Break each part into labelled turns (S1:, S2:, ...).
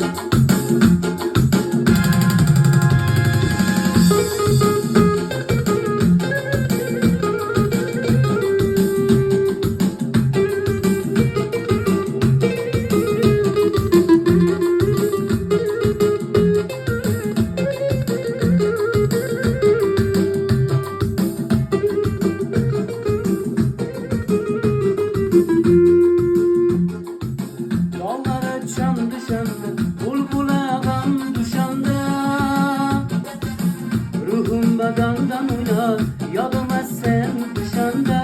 S1: Thank you. Bak yoluma sen düşende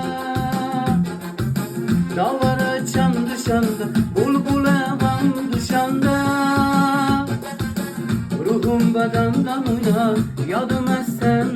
S1: Dağlara çam düşende Bulbula gam düşende Ruhum badamdan uyar Yadıma sen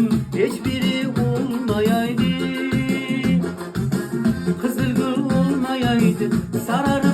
S1: Hiçbiri olmayaydı Kızıl gül olmayaydı Sararım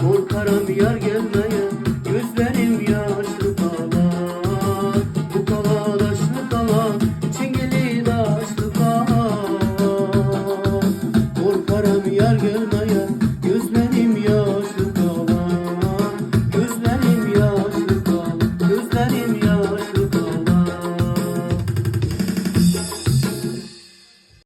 S1: Korkarım yar gelmeye Gözlerim yaşlı kala Bu kala daşlı kala Çingili daşlı kala Korkarım yar gelmeye